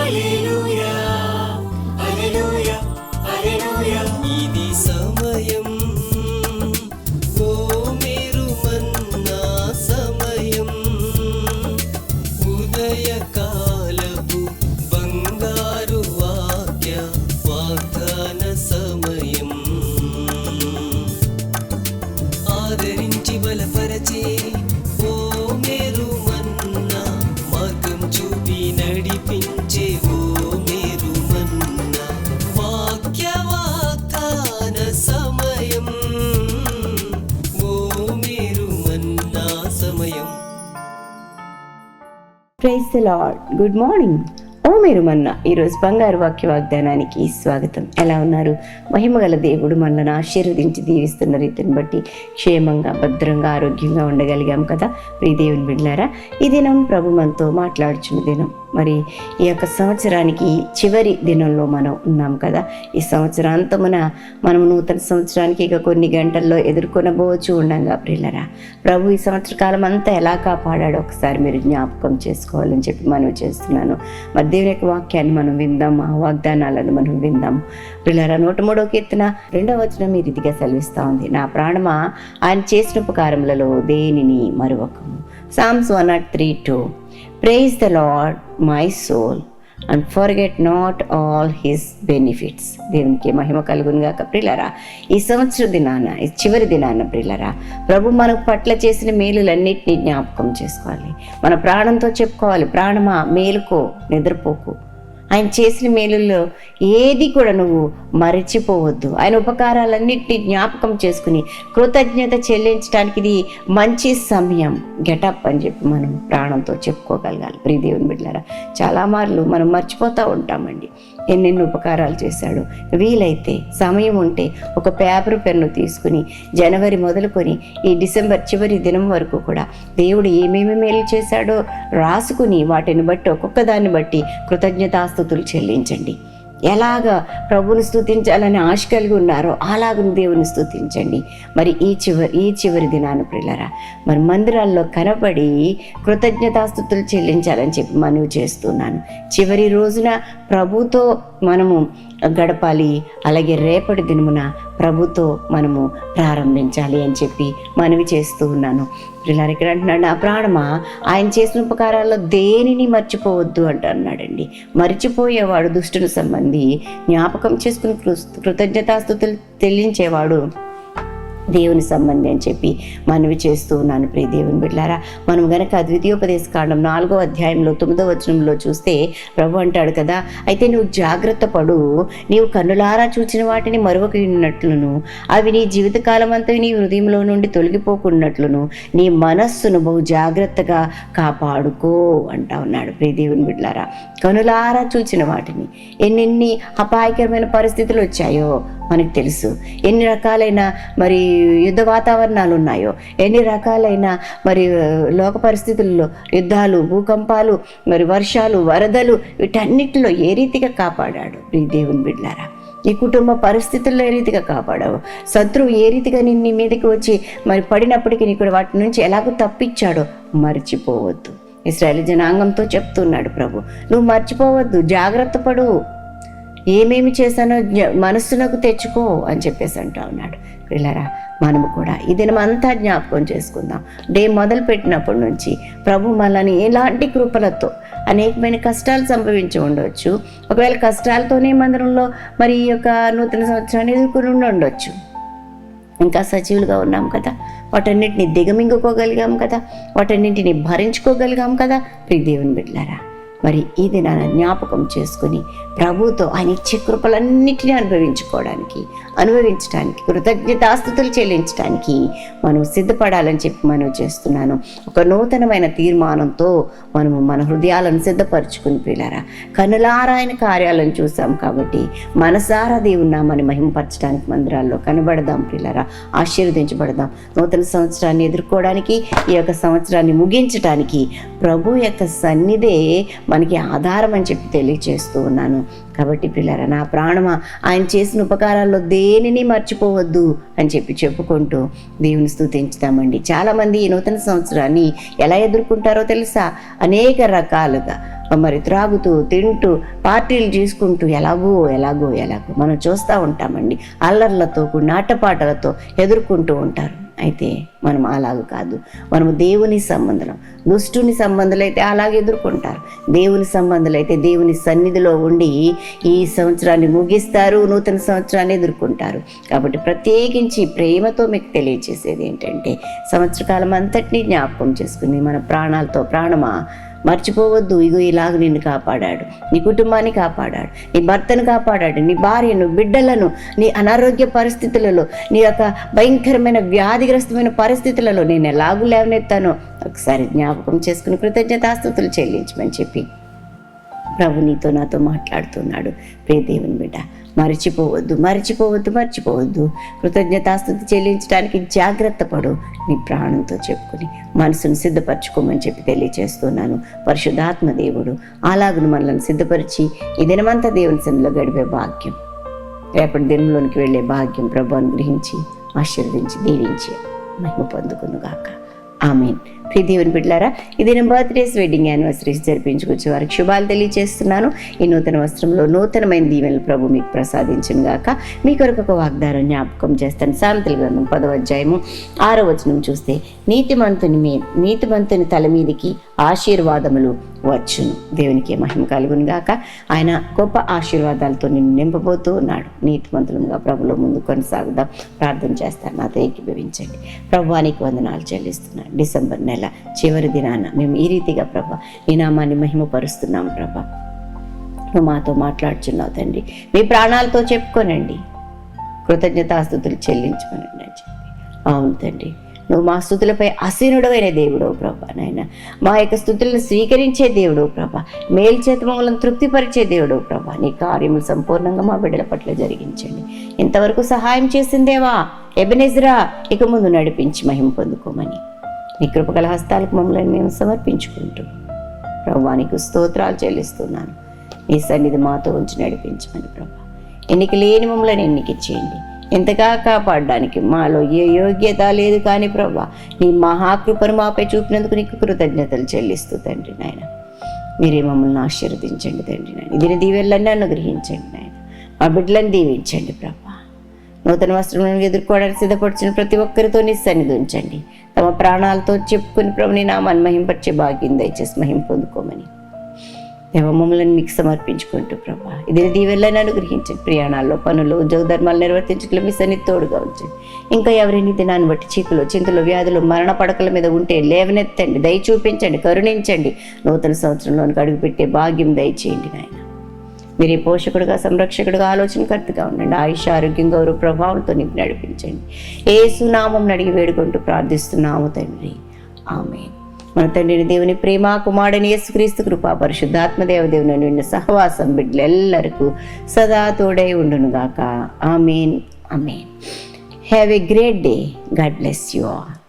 Aleluia. Praise the Lord good morning ఓ మీరు మొన్న ఈరోజు బంగారు వాక్య వాగ్దానానికి స్వాగతం. ఎలా ఉన్నారు? మహిమగల దేవుడు మనల్ని ఆశీర్వదించి దీవిస్తున్న రీతిని బట్టి క్షేమంగా భద్రంగా ఆరోగ్యంగా ఉండగలిగాం కదా. ప్రీ దేవుని బిడ్డారా ఈ దినం ప్రభు మనతో మాట్లాడుచున్న దినం. మరి ఈ యొక్క సంవత్సరానికి చివరి దినంలో మనం ఉన్నాం కదా. ఈ సంవత్సరాంతమున మనం నూతన సంవత్సరానికి ఇక కొన్ని గంటల్లో ఎదుర్కొనబోచు ఉండంగా ప్రిల్లరా ప్రభు ఈ సంవత్సర కాలం అంతా ఎలా కాపాడాడో ఒకసారి మీరు జ్ఞాపకం చేసుకోవాలని చెప్పి మనం చేస్తున్నాను. మరి దేవుని యొక్క వాక్యాన్ని మనం విందాం ఆ వాగ్దానాలను మనం విందాం. పిల్లరా నూట మూడో కీర్తన రెండవ వచనం ఈ రీతిగా సెలవిస్తూ ఉంది. నా ప్రాణమా ఆయన చేసిన ఉపకారములలో దేనిని మరొకము Psalms one nought three two praise the Lord my soul and forget not all his benefits దేవునికి మహిమ కలుగును గాక ప్రిలరా. ఈ సంవత్సర దినాన ఈ చివరి దినాన ప్రిలరా ప్రభు మనకు పట్ల చేసిన మేలులన్నింటినీ జ్ఞాపకం చేసుకోవాలి. మన ప్రాణంతో చెప్పుకోవాలి. ప్రాణమా మేలుకో నిద్రపోకు. ఆయన చేసిన మేలుల్లో ఏది కూడా నువ్వు మరచిపోవద్దు. ఆయన ఉపకారాలన్నింటినీ జ్ఞాపకం చేసుకుని కృతజ్ఞత చెల్లించడానికి ఇది మంచి సమయం. గెటప్ అని చెప్పి మనం ప్రాణంతో చెప్పుకోగలగాలి. ప్రియదేవుని బిడ్డారా చాలా మార్లు మనం మర్చిపోతూ ఉంటామండి. ఎన్నెన్ని ఉపకారాలు చేశాడు. వీలైతే సమయం ఉంటే ఒక పేపర్ పెన్ను తీసుకుని జనవరి మొదలుకొని ఈ డిసెంబర్ చివరి దినం వరకు కూడా దేవుడు ఏమేమి మేలు చేశాడో రాసుకుని వాటిని బట్టి ఒక్కొక్క దాన్ని బట్టి కృతజ్ఞతాస్థుతులు చెల్లించండి. ఎలాగ ప్రభుని స్థుతించాలని ఆశ కలిగి ఉన్నారో అలాగని దేవుని స్థుతించండి మరి ఈ చివరి ఈ చివరి దినాన ప్రిల్లరా మరి మందిరాల్లో కనబడి కృతజ్ఞతాస్థుతులు చెల్లించాలని చెప్పి మనవి చేస్తున్నాను. చివరి రోజున ప్రభుతో మనము గడపాలి అలాగే రేపటి దినమున ప్రభుతో మనము ప్రారంభించాలి అని చెప్పి మనవి చేస్తూ ఉన్నాను. పిల్లలు ఇక్కడ అంటున్నాడు నా ప్రాణమా? ఆయన చేసిన ఉపకారాల్లో దేనిని మర్చిపోవద్దు? అంట అన్నాడండి. మర్చిపోయేవాడు దుష్టుని సంబంధి జ్ఞాపకం చేసుకుని కృ- కృతజ్ఞతాస్థుతులు చెల్లించేవాడు దేవుని సంబంధి అని చెప్పి మనవి చేస్తూ ఉన్నాను. ప్రియ దేవుని బిడ్డారా మనం గనక ద్వితీయోపదేశ కాండం నాలుగో అధ్యాయంలో తొమ్మిదో వచనంలో చూస్తే ప్రభు అంటాడు కదా అయితే నువ్వు జాగ్రత్త పడు. నీవు కన్నులారా చూచిన వాటిని మరొక అవి నీ జీవితకాలం అంతా నీ హృదయంలో నుండి తొలగిపోకున్నట్లును. నీ మనస్సును బహు జాగ్రత్తగా కాపాడుకో అంటా ఉన్నాడు. ప్రియ దేవుని బిడ్డారా కనులారా చూచిన వాటిని ఎన్నెన్ని అపాయకరమైన పరిస్థితులు వచ్చాయో మనకు తెలుసు. ఎన్ని రకాలైన మరి యుద్ధ వాతావరణాలు ఉన్నాయో ఎన్ని రకాలైన మరి లోక పరిస్థితుల్లో యుద్ధాలు భూకంపాలు మరి వర్షాలు వరదలు వీటన్నిటిలో ఏ రీతిగా కాపాడాడు? ఈ దేవుని బిడ్డారా నీ కుటుంబ పరిస్థితుల్లో ఏ రీతిగా కాపాడావు? శత్రువు ఏ రీతిగా నీ నీ మీదకి వచ్చి మరి పడినప్పటికీ నీకు వాటి నుంచి ఎలాగో తప్పించాడో మర్చిపోవద్దు. ఇస్రాయల్ జనాంగంతో చెప్తున్నాడు ప్రభు నువ్వు మర్చిపోవద్దు జాగ్రత్త పడు. ఏమేమి చేశానో మనస్సునకు తెచ్చుకో అని చెప్పేసి అంటా ఉన్నాడు. పిల్లరా మనము కూడా ఈ మనమంతా జ్ఞాపకం చేసుకుందాం. డే మొదలు పెట్టినప్పటి నుంచి ప్రభు మనల్ని ఎలాంటి కృపలతో అనేకమైన కష్టాలు సంభవించి ఉండవచ్చు ఒకవేళ కష్టాలతోనే మందిరంలో మరి ఈ యొక్క నూతన సంవత్సరాన్ని ఎదుర్కొని ఉండొచ్చు. ఇంకా సజీవులుగా ఉన్నాం కదా. వాటన్నిటిని దిగమింగుకోగలిగాం కదా. వాటన్నింటిని భరించుకోగలిగాం కదా. ప్రీ దేవుని బిడ్డారా మరి ఈ దినాన జ్ఞాపకం చేసుకుని ప్రభుతో ఆయన ఇచ్చే కృపలన్నిటినీ అనుభవించుకోవడానికి అనుభవించడానికి కృతజ్ఞతాస్థుతులు చెల్లించడానికి మనం సిద్ధపడాలని చెప్పి మనం చేస్తున్నాను. ఒక నూతనమైన తీర్మానంతో మనము మన హృదయాలను సిద్ధపరచుకుని పిల్లరా కనులారా ఆయన కార్యాలను చూసాం కాబట్టి మనసారా దేవుని నామాన్ని మహిమపరచడానికి మందిరాల్లో కనబడదాం పిల్లరా ఆశీర్వదించబడదాం. నూతన సంవత్సరాన్ని ఎదుర్కోవడానికి ఈ యొక్క సంవత్సరాన్ని ముగించడానికి ప్రభు యొక్క సన్నిధే మనకి ఆధారం అని చెప్పి తెలియచేస్తూ ఉన్నాను. కాబట్టి పిల్లర నా ప్రాణమా ఆయన చేసిన ఉపకారాల్లో దేనిని మర్చిపోవద్దు అని చెప్పి చెప్పుకుంటూ దేవుని స్థుతించుతామండి. చాలామంది ఈ నూతన సంవత్సరాన్ని ఎలా ఎదుర్కొంటారో తెలుసా? అనేక రకాలుగా మరి త్రాగుతూ తింటూ పార్టీలు చేసుకుంటూ ఎలాగో ఎలాగో ఎలాగో మనం చూస్తూ ఉంటామండి. అల్లర్లతో నాటపాటలతో ఎదుర్కొంటూ ఉంటారు. అయితే మనం అలాగ కాదు. మనము దేవుని సంబంధం దుష్టుని సంబంధాలు అయితే అలాగే ఎదుర్కొంటారు. దేవుని సంబంధాలు అయితే దేవుని సన్నిధిలో ఉండి ఈ సంవత్సరాన్ని ముగిస్తారు నూతన సంవత్సరాన్ని ఎదుర్కొంటారు. కాబట్టి ప్రత్యేకించి ప్రేమతో మీకు తెలియజేసేది ఏంటంటే సంవత్సరకాలం అంతటినీ జ్ఞాపకం చేసుకుని మన ప్రాణాలతో ప్రాణమా మర్చిపోవద్దు. ఇగో ఇలాగ నిన్ను కాపాడాడు. నీ కుటుంబాన్ని కాపాడాడు. నీ భర్తను కాపాడాడు. నీ భార్యను బిడ్డలను నీ అనారోగ్య పరిస్థితులలో నీ యొక్క భయంకరమైన వ్యాధిగ్రస్తమైన పరిస్థితులలో నేను ఎలాగూ లేవనెత్తానో ఒకసారి జ్ఞాపకం చేసుకుని కృతజ్ఞతాస్తుతులు చెల్లించమని చెప్పి ప్రభు నీతో నాతో మాట్లాడుతున్నాడు. ప్రియ దేవుని బిడ్డ మరిచిపోవద్దు మరిచిపోవద్దు మర్చిపోవద్దు. కృతజ్ఞతాస్థుతి చెల్లించడానికి జాగ్రత్త పడు. నీ ప్రాణంతో చెప్పుకొని మనసును సిద్ధపరచుకోమని చెప్పి తెలియచేస్తున్నాను. పరిశుద్ధాత్మ దేవుడు అలాగును మనల్ని సిద్ధపరిచి ఈ దినమంతా దేవుని సన్నిలో గడిపే భాగ్యం. రేపటి దినంలోనికి వెళ్ళే భాగ్యం ప్రభు అనుగ్రహించి ఆశీర్వదించి దీవించి మహిమ పొందుకునుగాక. ఆమెన్. ప్రియ దేవుని బిడ్డారా ఇది నేను బర్త్డేస్ వెడ్డింగ్ యానివర్సరీస్ జరిపించుకొచ్చే వారికి శుభాలు తెలియజేస్తున్నాను. ఈ నూతన వస్త్రంలో నూతనమైన దీవెనలు ప్రభు మీకు ప్రసాదించను గాక. మీ కొరకు ఒక వాగ్దానం జ్ఞాపకం చేస్తాను. సామెతల గ్రంథం పదవ అధ్యాయము ఆరో వచనం చూస్తే నీతిమంతుని మే నీతిమంతుని తల మీదికి ఆశీర్వాదములు వచ్చును. దేవునికి మహిమ కలుగును గాక. ఆయన గొప్ప ఆశీర్వాదాలతో నిన్ను నింపబోతూ ఉన్నాడు. నీతిమంతులుగా ప్రభులో ముందు కొనసాగుదాం. ప్రార్థన చేస్తాను. నాతో ఏకీభవించండి ప్రభువానికి వందనాలు చెల్లిస్తున్నాను డిసెంబర్ నెల చివరి దినాన మేము ఈ రీతిగా ప్రభా నీ నామాన్ని మహిమపరుస్తున్నాం ప్రభా. నువ్వు మాతో మాట్లాడుచున్నావు తండ్రి. మీ ప్రాణాలతో చెప్పుకోనండి. కృతజ్ఞతాస్థుతులు చెల్లించుకోనండి అని చెప్పి. అవును తండ్రి. నువ్వు మా స్థుతులపై అసీనుడమైన దేవుడవు ప్రభా నాయన. మా యొక్క స్థుతులను స్వీకరించే దేవుడవు ప్రభా. మేల్చేత మమ్మల్ని తృప్తిపరిచే దేవుడవు ప్రభా. నీ కార్యములు సంపూర్ణంగా మా బిడ్డల పట్ల జరిగించండి. ఇంతవరకు సహాయం చేసిందేవా ఎబెనెజ్రా ఇక ముందు నడిపించి మహిమ పొందుకోమని. నీ కృపగల హస్తాలకు మమ్మల్ని మేము సమర్పించుకుంటూ ప్రభానికి స్తోత్రాలు చెల్లిస్తున్నాను. నీ సన్నిధి మాతో ఉంచి నడిపించమని ప్రభా. ఎన్నిక లేని మమ్మల్ని ఎన్నికిచ్చేయండి ఇంతగా కాపాడడానికి? మాలో ఏ యోగ్యత లేదు కానీ ప్రభా నీ మహాకృపను మాపై చూపినందుకు నీకు కృతజ్ఞతలు చెల్లిస్తూ తండ్రి నాయన. మీరే మమ్మల్ని ఆశీర్వదించండి తండ్రి నాయన. ఇది దీవెళ్ళన్నీ అనుగ్రహించండి నాయన. మా బిడ్డలను దీవించండి ప్రభా. నూతన వస్త్రములను ఎదుర్కోవడానికి సిద్ధపడుచున్న ప్రతి ఒక్కరితో నీ సన్నిధి ఉంచండి. తమ ప్రాణాలతో చెప్పుకుని ప్రభు నీ నామాన్ని మహింపరిచే భాగ్యం దయచేసి మహిం పొందుకోమని. దేవ మమ్మల్ని మీకు సమర్పించుకుంటూ ప్రభా. ఇది దీవెళ్ళని అనుగ్రహించండి. ప్రయాణాల్లో పనులు ఉద్యోగ ధర్మాలు నిర్వర్తించడంలో మీ సన్ని తోడుగా ఉంచండి. ఇంకా ఎవరైనా దినాన్ని బట్టి చీకులు చింతలు వ్యాధులు మరణ పడకల మీద ఉంటే లేవనెత్తండి దయ చూపించండి కరుణించండి. నూతన సంవత్సరంలోనికి అడుగుపెట్టే భాగ్యం దయచేయండి నాయన. మీరే పోషకుడుగా సంరక్షకుడుగా ఆలోచనకర్తగా ఉండండి. ఆయుష ఆరోగ్యం గౌరవ ప్రభావంతో నీకు నడిపించండి. ఏ సునామం అడిగి వేడుకుంటూ ప్రార్థిస్తున్నాము తండ్రి. ఆమె మన తండ్రిని దేవుని ప్రేమ కుమారుడిని యేసుక్రీస్తు కృపా పరిశుద్ధాత్మ దేవదేవుని నిన్న సహవాసం బిడ్డలెల్లరికూ సదా తోడై ఉండునుగాక amen. Amen. Have a great day God bless you all